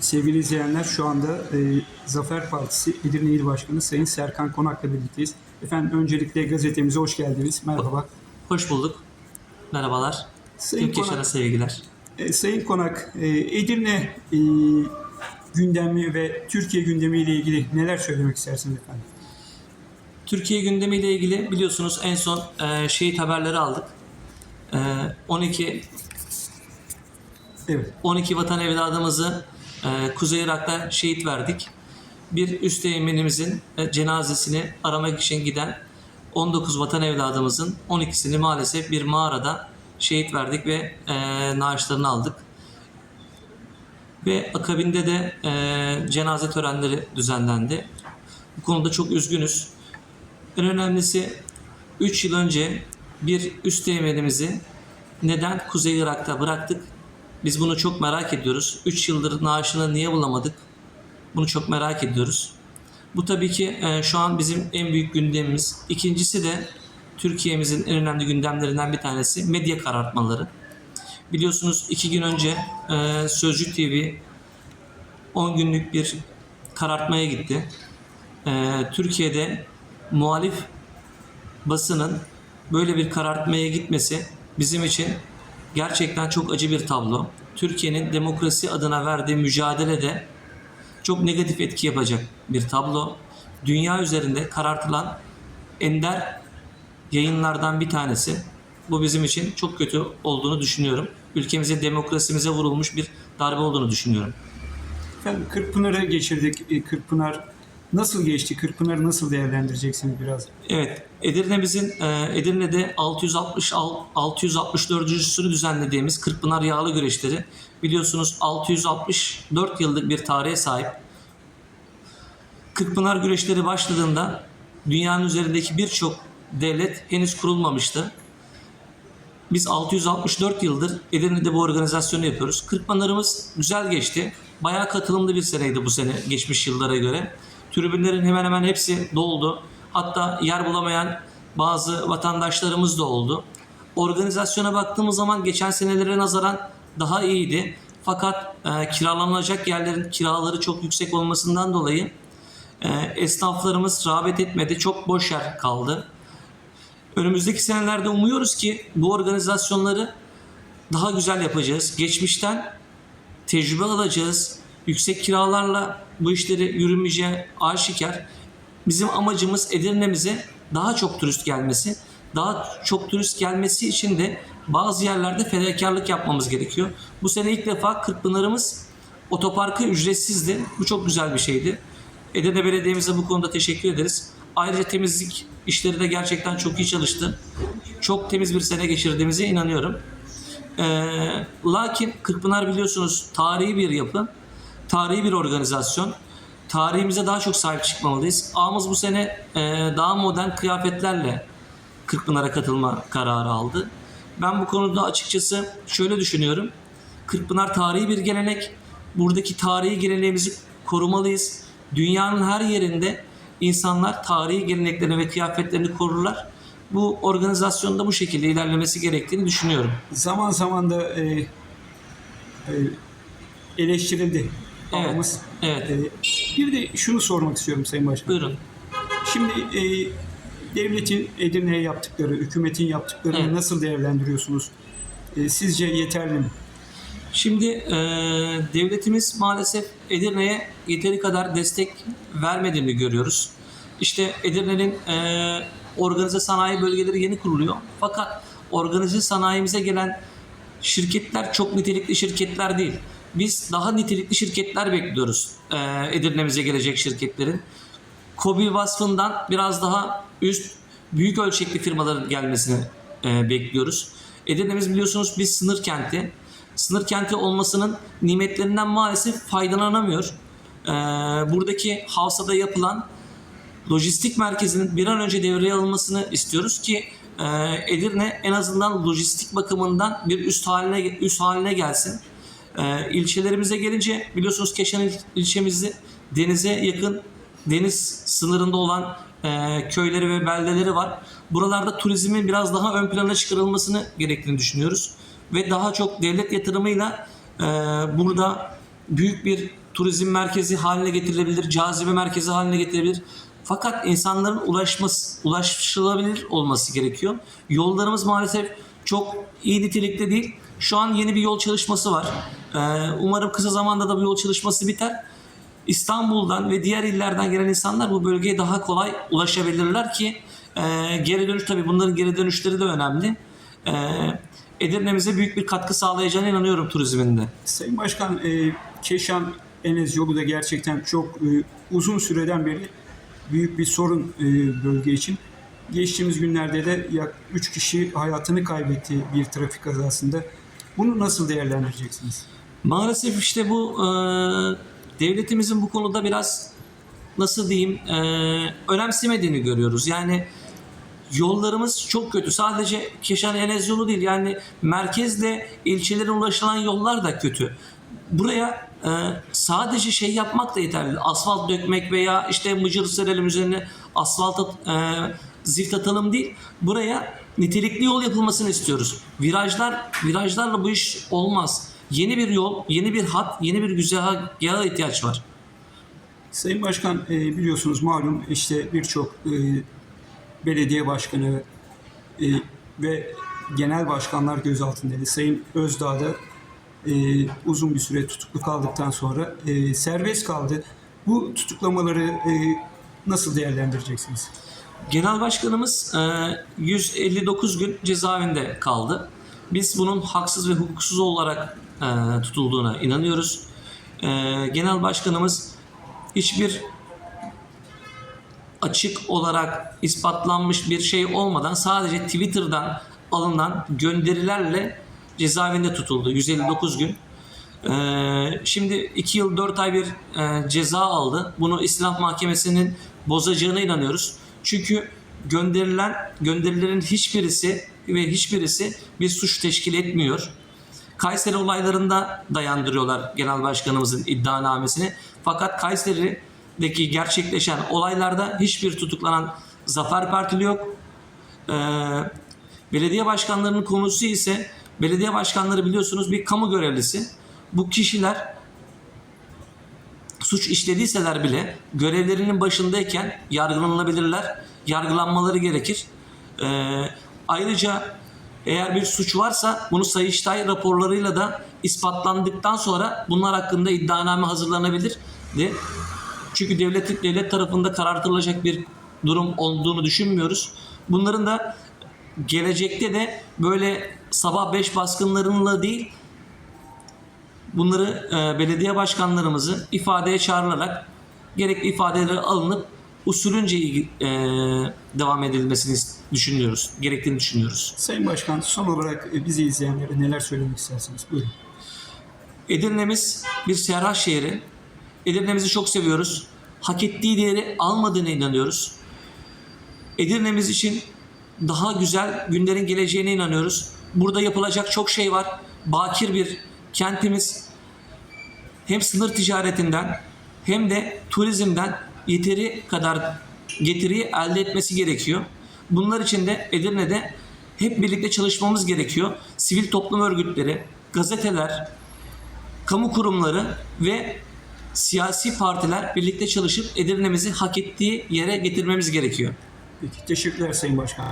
Sevgili izleyenler şu anda e, Zafer Partisi Edirne İl Başkanı Sayın Serkan Konak'la birlikteyiz. Efendim öncelikle gazetemize hoş geldiniz. Merhaba. Hoş bulduk. Merhabalar. Sayın Tüm Keşan'a Konak, sevgiler. e, Sayın Konak, e, Edirne e, gündemi ve Türkiye gündemi ile ilgili neler söylemek istersiniz efendim? Türkiye gündemiyle ilgili biliyorsunuz en son e, şehit haberleri aldık. E, 12 Evet. 12 vatan evladımızı e, Kuzey Irak'ta şehit verdik. Bir üst eğmenimizin e, cenazesini aramak için giden 19 vatan evladımızın 12'sini maalesef bir mağarada şehit verdik ve e, naaşlarını aldık. Ve akabinde de e, cenaze törenleri düzenlendi. Bu konuda çok üzgünüz. En önemlisi 3 yıl önce bir üst teğmenimizi neden Kuzey Irak'ta bıraktık? Biz bunu çok merak ediyoruz. 3 yıldır naaşını niye bulamadık? Bunu çok merak ediyoruz. Bu tabii ki e, şu an bizim en büyük gündemimiz. İkincisi de Türkiye'mizin en önemli gündemlerinden bir tanesi medya karartmaları. Biliyorsunuz iki gün önce e, Sözcü TV 10 günlük bir karartmaya gitti. E, Türkiye'de muhalif basının böyle bir karartmaya gitmesi bizim için gerçekten çok acı bir tablo. Türkiye'nin demokrasi adına verdiği mücadelede çok negatif etki yapacak bir tablo. Dünya üzerinde karartılan ender yayınlardan bir tanesi. Bu bizim için çok kötü olduğunu düşünüyorum. Ülkemize, demokrasimize vurulmuş bir darbe olduğunu düşünüyorum. Efendim Kırkpınar'ı geçirdik. E, Kırkpınar nasıl geçti? Kırkpınar'ı nasıl değerlendireceksiniz biraz? Evet, Edirne'mizin e, Edirne'de 660 al- 664.sünü düzenlediğimiz Kırkpınar Yağlı Güreşleri biliyorsunuz 664 yıllık bir tarihe sahip. Kırkpınar Güreşleri başladığında dünyanın üzerindeki birçok devlet henüz kurulmamıştı. Biz 664 yıldır Edirne'de bu organizasyonu yapıyoruz. Kırkpınar'ımız güzel geçti. Bayağı katılımlı bir seneydi bu sene geçmiş yıllara göre. Tribünlerin hemen hemen hepsi doldu. Hatta yer bulamayan bazı vatandaşlarımız da oldu. Organizasyona baktığımız zaman geçen senelere nazaran daha iyiydi. Fakat e, kiralanacak yerlerin kiraları çok yüksek olmasından dolayı e, esnaflarımız rağbet etmedi. Çok boş yer kaldı. Önümüzdeki senelerde umuyoruz ki bu organizasyonları daha güzel yapacağız. Geçmişten tecrübe alacağız. Yüksek kiralarla bu işleri yürümeyeceği aşikar. Bizim amacımız Edirne'mize daha çok turist gelmesi. Daha çok turist gelmesi için de bazı yerlerde fedakarlık yapmamız gerekiyor. Bu sene ilk defa Kırkpınar'ımız otoparkı ücretsizdi. Bu çok güzel bir şeydi. Edirne Belediye'mize bu konuda teşekkür ederiz. Ayrıca temizlik işleri de gerçekten çok iyi çalıştı. Çok temiz bir sene geçirdiğimize inanıyorum. Ee, lakin Kırkpınar biliyorsunuz tarihi bir yapı, tarihi bir organizasyon. Tarihimize daha çok sahip çıkmalıyız. Ağımız bu sene e, daha modern kıyafetlerle Kırkpınar'a katılma kararı aldı. Ben bu konuda açıkçası şöyle düşünüyorum. Kırkpınar tarihi bir gelenek. Buradaki tarihi geleneğimizi korumalıyız. Dünyanın her yerinde insanlar tarihi geleneklerini ve kıyafetlerini korurlar. Bu organizasyonda bu şekilde ilerlemesi gerektiğini düşünüyorum. Zaman zaman da e, e, eleştirildi. Evet, Ağamız. evet. E, bir de şunu sormak istiyorum Sayın Başkan. Buyurun. Şimdi e, devletin Edirne'ye yaptıkları, hükümetin yaptıklarını Evet. nasıl değerlendiriyorsunuz? E, sizce yeterli mi? Şimdi e, devletimiz maalesef Edirne'ye yeteri kadar destek vermediğini görüyoruz. İşte Edirne'nin e, organize sanayi bölgeleri yeni kuruluyor. Fakat organize sanayimize gelen şirketler çok nitelikli şirketler değil. Biz daha nitelikli şirketler bekliyoruz e, Edirne'mize gelecek şirketlerin. KOBİ vasfından biraz daha üst büyük ölçekli firmaların gelmesini e, bekliyoruz. Edirne'miz biliyorsunuz bir sınır kenti. Sınır kenti olmasının nimetlerinden maalesef faydalanamıyor. E, buradaki Havsa'da yapılan lojistik merkezinin bir an önce devreye alınmasını istiyoruz ki e, Edirne en azından lojistik bakımından bir üst haline üst haline gelsin. E, ilçelerimize gelince biliyorsunuz Keşan il- ilçemizi denize yakın deniz sınırında olan e, köyleri ve beldeleri var. Buralarda turizmin biraz daha ön plana çıkarılmasını gerektiğini düşünüyoruz ve daha çok devlet yatırımıyla e, burada büyük bir turizm merkezi haline getirilebilir, cazibe merkezi haline getirilebilir. Fakat insanların ulaşması, ulaşılabilir olması gerekiyor. Yollarımız maalesef çok iyi nitelikte değil. Şu an yeni bir yol çalışması var. Ee, umarım kısa zamanda da bu yol çalışması biter. İstanbul'dan ve diğer illerden gelen insanlar bu bölgeye daha kolay ulaşabilirler ki e, geri dönüş tabii bunların geri dönüşleri de önemli. E, Edirne'mize büyük bir katkı sağlayacağına inanıyorum turizminde. Sayın Başkan, e, Keşan Enes yolu da gerçekten çok uzun süreden beri büyük bir sorun bölge için. Geçtiğimiz günlerde de yak 3 kişi hayatını kaybetti bir trafik kazasında. Bunu nasıl değerlendireceksiniz? Maalesef işte bu e, devletimizin bu konuda biraz nasıl diyeyim e, önemsemediğini görüyoruz. Yani yollarımız çok kötü. Sadece Keşan Enes yolu değil yani merkezle ilçelere ulaşılan yollar da kötü. Buraya e, sadece şey yapmak da yeterli. Asfalt dökmek veya işte mıcır serelim üzerine asfalt at- e, zift atalım değil. Buraya nitelikli yol yapılmasını istiyoruz. Virajlar virajlarla bu iş olmaz. Yeni bir yol, yeni bir hat, yeni bir güzergaha ihtiyaç var. Sayın Başkan e, biliyorsunuz malum işte birçok e, belediye başkanı e, ve genel başkanlar gözaltındaydı. Sayın Özdağ da uzun bir süre tutuklu kaldıktan sonra serbest kaldı. Bu tutuklamaları nasıl değerlendireceksiniz? Genel Başkanımız e, 159 gün cezaevinde kaldı. Biz bunun haksız ve hukuksuz olarak e, tutulduğuna inanıyoruz. E, Genel Başkanımız hiçbir açık olarak ispatlanmış bir şey olmadan sadece Twitter'dan alınan gönderilerle cezaevinde tutuldu 159 gün. Şimdi 2 yıl 4 ay bir e, ceza aldı. Bunu İslam Mahkemesi'nin bozacağına inanıyoruz. Çünkü gönderilen gönderilerin hiçbirisi ve hiçbirisi bir suç teşkil etmiyor. Kayseri olaylarında dayandırıyorlar Genel Başkanımızın iddianamesini. Fakat Kayseri'deki gerçekleşen olaylarda hiçbir tutuklanan Zafer Partili yok. Ee, belediye başkanlarının konusu ise belediye başkanları biliyorsunuz bir kamu görevlisi. Bu kişiler suç işlediyseler bile görevlerinin başındayken yargılanabilirler. Yargılanmaları gerekir. Ee, ayrıca eğer bir suç varsa bunu Sayıştay raporlarıyla da ispatlandıktan sonra bunlar hakkında iddianame hazırlanabilir. De. Çünkü devlet, devlet tarafında karartılacak bir durum olduğunu düşünmüyoruz. Bunların da gelecekte de böyle sabah 5 baskınlarıyla değil bunları e, belediye başkanlarımızı ifadeye çağrılarak gerekli ifadeleri alınıp usulünce e, devam edilmesini düşünüyoruz. Gerektiğini düşünüyoruz. Sayın Başkan son olarak e, bizi izleyenlere neler söylemek istersiniz? Buyurun. Edirne'miz bir seyahat şehri. Edirne'mizi çok seviyoruz. Hak ettiği değeri almadığına inanıyoruz. Edirne'miz için daha güzel günlerin geleceğine inanıyoruz. Burada yapılacak çok şey var. Bakir bir kentimiz. Hem sınır ticaretinden hem de turizmden yeteri kadar getiriyi elde etmesi gerekiyor. Bunlar için de Edirne'de hep birlikte çalışmamız gerekiyor. Sivil toplum örgütleri, gazeteler, kamu kurumları ve siyasi partiler birlikte çalışıp Edirne'mizi hak ettiği yere getirmemiz gerekiyor. Peki teşekkürler Sayın Başkan.